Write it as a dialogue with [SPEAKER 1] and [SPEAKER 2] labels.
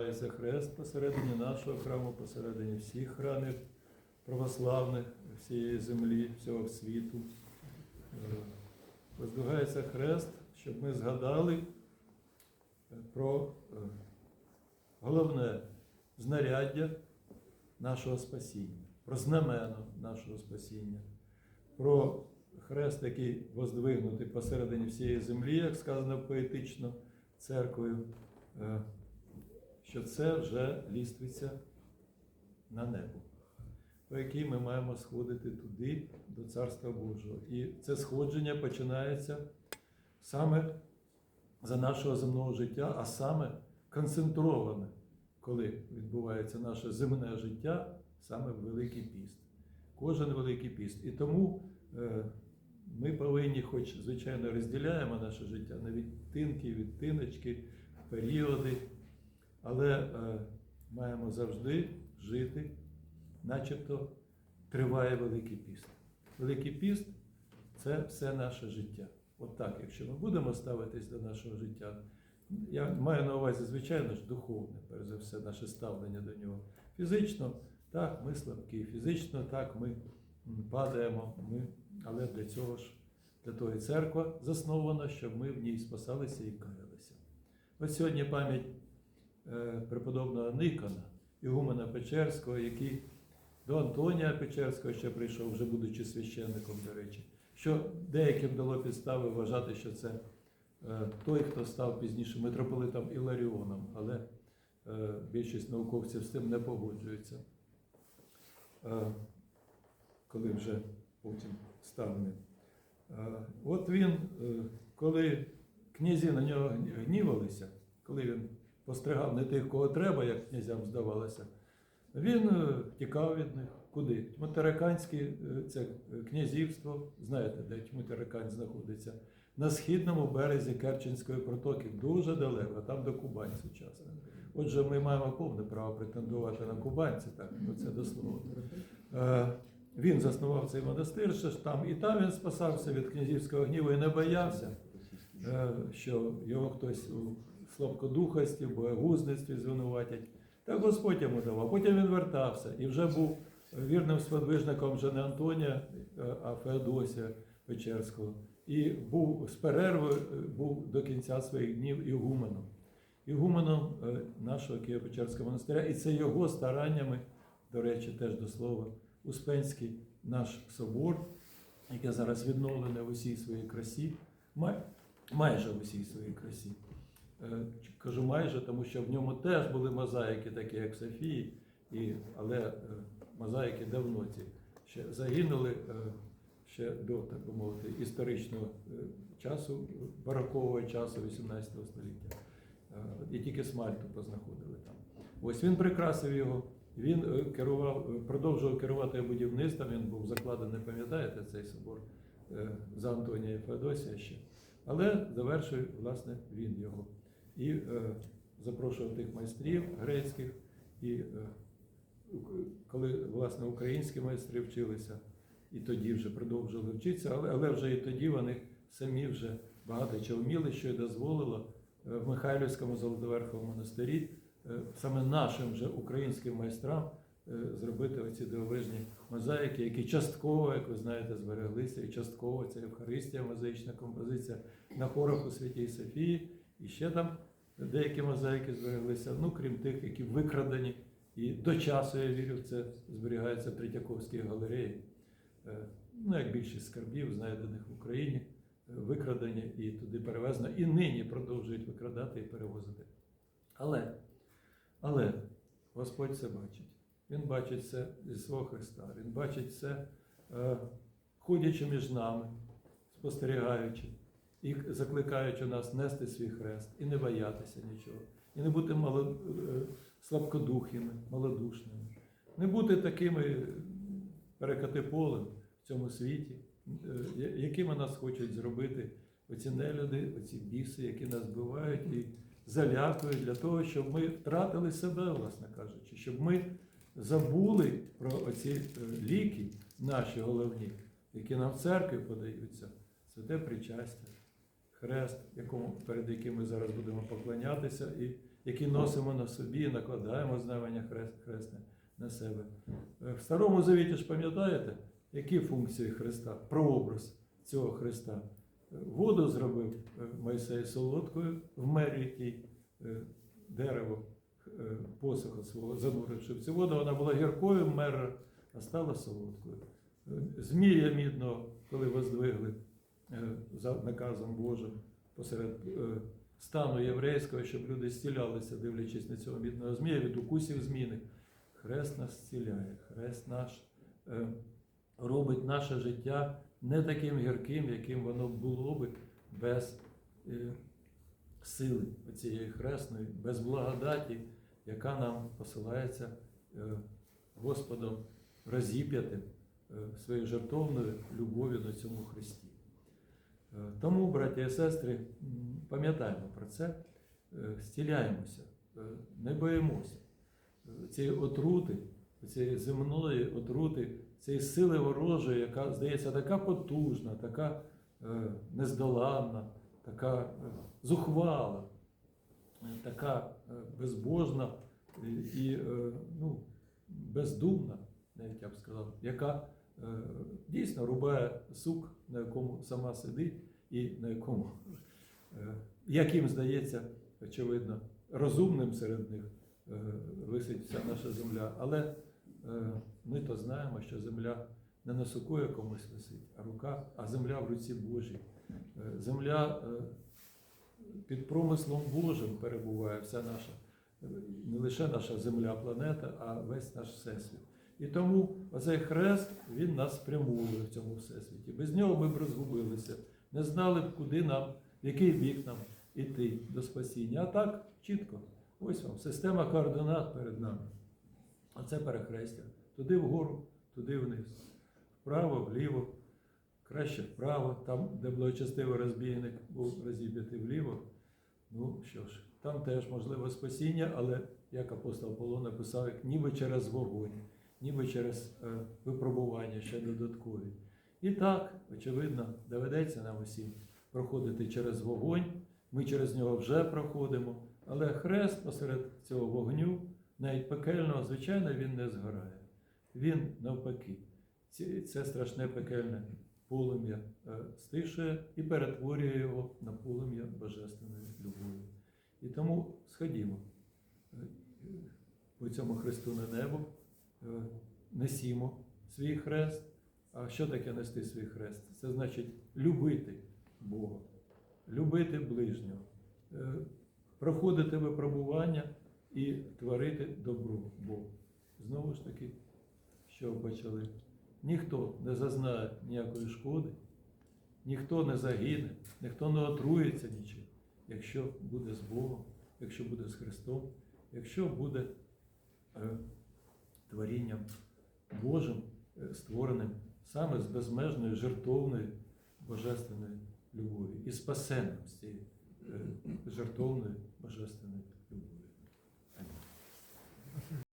[SPEAKER 1] Воздвигається хрест посередині нашого храму, посередині всіх храмів православних, всієї землі, всього світу. Е, Воздвигається хрест, щоб ми згадали е, про е, головне знаряддя нашого спасіння, про знамено нашого спасіння, про хрест, який воздвигнутий посередині всієї землі, як сказано поетично церквою, е, що це вже ліствиця на небо, по якій ми маємо сходити туди, до Царства Божого. І це сходження починається саме за нашого земного життя, а саме концентроване, коли відбувається наше земне життя, саме в Великий піст. Кожен Великий піст. І тому е, ми повинні, хоч, звичайно, розділяємо наше життя на відтинки, відтиночки, періоди, але е, маємо завжди жити, начебто триває Великий піст. Великий піст це все наше життя. От так, якщо ми будемо ставитись до нашого життя, я маю на увазі, звичайно ж, духовне, перш за все, наше ставлення до нього. Фізично, так, ми слабкі, фізично, так, ми падаємо, ми, але для цього ж, для того і церква заснована, щоб ми в ній спасалися і каялися. Ось сьогодні пам'ять преподобного Никона, Ігумена Печерського, який до Антонія Печерського ще прийшов, вже будучи священником, до речі, що деяким дало підстави вважати, що це е, той, хто став пізніше митрополитом Іларіоном, але е, більшість науковців з тим не погоджуються. Е, Коли вже потім став ним. Е, От він, е, коли князі на нього гнівалися, коли він постригав не тих, кого треба, як князям здавалося, він е, тікав від них. Куди? Тьмотараканське е, це е, князівство, знаєте, де Тьмотаракань знаходиться, на східному березі Керченської протоки, дуже далеко, там до Кубань сучасна. Отже, ми маємо повне право претендувати на кубанці, так, це до слова. Е, Він заснував цей монастир, що ж там і там він спасався від князівського гніву і не боявся, що його хтось слабкодухості, боягузництві звинуватять. Та Господь йому давав. Потім він вертався і вже був вірним сподвижником вже не Антонія, е, а Феодосія Печерського. І був з перерви, е, був до кінця своїх днів ігуменом. Ігуменом е, нашого Києво-Печерського монастиря. І це його стараннями, до речі, теж до слова, Успенський наш собор, який зараз відновлений в усій своїй красі, май- майже в усій своїй красі. Е, Кажу майже, тому що в ньому теж були мозаїки, такі як Софії, і, але е, мозаїки давно ці ще загинули е, ще до, так би мовити, історичного часу, барокового часу 18 століття. І тільки смальту познаходили там. Ось він прикрасив його. Він керував, продовжував керувати будівництвом. Він був закладений, пам'ятаєте, цей собор за Антонія Феодосія ще. Але завершив, власне, він його. І е, запрошував тих майстрів грецьких, і е, коли власне українські майстри вчилися, і тоді вже продовжили вчитися, але, але вже і тоді вони самі вже багато чого вміли, що й дозволило е, в Михайлівському Золотоверховому монастирі саме нашим вже українським майстрам зробити оці дивовижні мозаїки, які частково, як ви знаєте, збереглися, і частково це Євхаристія, мозаїчна композиція на хорах у Святій Софії, і ще там деякі мозаїки збереглися, ну крім тих, які викрадені. І до часу, я вірю, це зберігається в Третьяковській галереї. Е, Ну, як більшість скарбів, знайдених в Україні, е, викрадені і туди перевезено, і нині продовжують викрадати і перевозити. Але, але Господь це бачить. Він бачить це зі свого Христа. Він бачить це, е, ходячи між нами, спостерігаючи і закликаючи нас нести свій хрест і не боятися нічого, і не бути мало, е, слабкодухими, малодушними, не бути такими перекати полем в цьому світі, е, якими нас хочуть зробити оці нелюди, оці біси, які нас вбивають і залякують для того, щоб ми втратили себе, власне кажучи, щоб ми забули про оці е, ліки наші головні, які нам в церкві подаються, святе причастя, хрест, якому, перед яким ми зараз будемо поклонятися, і які носимо на собі, накладаємо знамення хрест, хресне на себе. Е, В Старому Завіті ж пам'ятаєте, які функції Христа, прообраз цього Христа. Е, Воду зробив е, Мойсей солодкою в мері тій дерево е, свого, зануривши в цю воду, вона була гіркою, мера, а стала солодкою. Змія мідного, коли воздвигли за наказом Божим посеред е, стану єврейського, щоб люди зцілялися, дивлячись на цього мідного змія від укусів зміни. Хрест нас зціляє, хрест наш е, робить наше життя не таким гірким, яким воно було би без е, сили цієї хресної, без благодаті, яка нам посилається е, Господом розіп'яти е, своєю жертовною любов'ю на цьому Христі. Тому, браті і сестри, пам'ятаємо про це, е, зціляємося, е, не боїмося. Е, цієї отрути, цієї земної отрути, цієї сили ворожої, яка здається така потужна, така нездоланна, така зухвала, така безбожна і, ну, бездумна, навіть я б сказав, яка дійсно рубає сук, на якому сама сидить, і на якому, е, яким здається, очевидно, розумним серед них е, висить вся наша земля. Але е, ми то знаємо, що земля не на суку якомусь висить, а рука, а земля в руці Божій. Е, Земля е, під промислом Божим перебуває вся наша, е, не лише наша земля, планета, а весь наш всесвіт. І тому оцей хрест він нас спрямовує в цьому всесвіті. Без нього ми б розгубилися, не знали б, куди нам, в який бік нам іти до спасіння. А так чітко. Ось вам система координат перед нами. А це перехрестя. Туди вгору, туди вниз. Вправо, вліво, краще вправо, там, де благочестивий розбійник був розіб'ятий вліво. Ну що ж, там теж можливо спасіння, але як апостол Павло написав, як ніби через вогонь, ніби через е, випробування ще додаткові. І так, очевидно, доведеться нам усім проходити через вогонь. Ми через нього вже проходимо, але хрест посеред цього вогню, навіть пекельного, звичайно, він не згорає. Він навпаки, це страшне пекельне полум'я е, стишує і перетворює його на полум'я божественної любові. І тому сходімо е, по цьому хресту на небо, несімо свій хрест. А що таке нести свій хрест? Це значить любити Бога, любити ближнього, е, проходити випробування і творити добро Богу. Знову ж таки, що почали? Ніхто не зазнає ніякої шкоди, ніхто не загине, ніхто не отруїться нічим, якщо буде з Богом, якщо буде з Христом, якщо буде е, творінням Божим, е, створеним саме з безмежної жертовної божественної любові і спасенним з цієї е, жертовної божественної